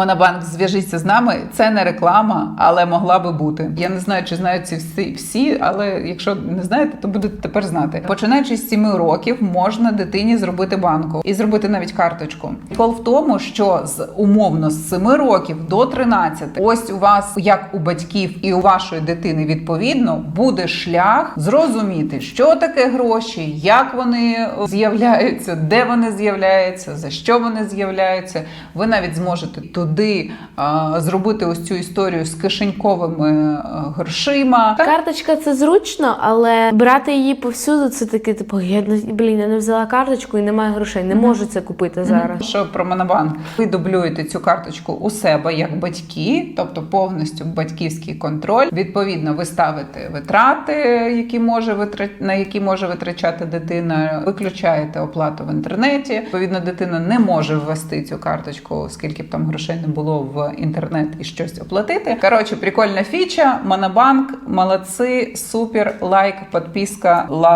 Монобанк, зв'яжіться з нами. Це не реклама, але могла би бути. Я не знаю, чи знають ці всі, всі, але якщо не знаєте, то будете тепер знати. Починаючи з 7 років, можна дитині зробити банку і зробити навіть карточку. Прикол в тому, що з умовно з 7 років до 13, ось у вас, як у батьків і у вашої дитини, відповідно, буде шлях зрозуміти, що таке гроші, як вони з'являються, де вони з'являються, за що вони з'являються. Ви навіть зможете туди а, зробити ось цю історію з кишеньковими а, грошима. Карточка це зручно, але брати її повсюду це таке, типу, я блін, я не взяла карточку і немає грошей. Не можу це купити зараз. Що про Монобанк? Ви дублюєте цю карточку у себе як батьки, тобто повністю батьківський контроль. Відповідно, ви ставите витрати, які може витра... на які може витрачати дитина. Виключаєте оплату в інтернеті. Відповідно, дитина не може ввести цю карточку, скільки б там грошей не було в інтернет і щось оплатити. Коротше, прикольна фіча. Монобанк, молодці, супер, лайк, підписка, лав.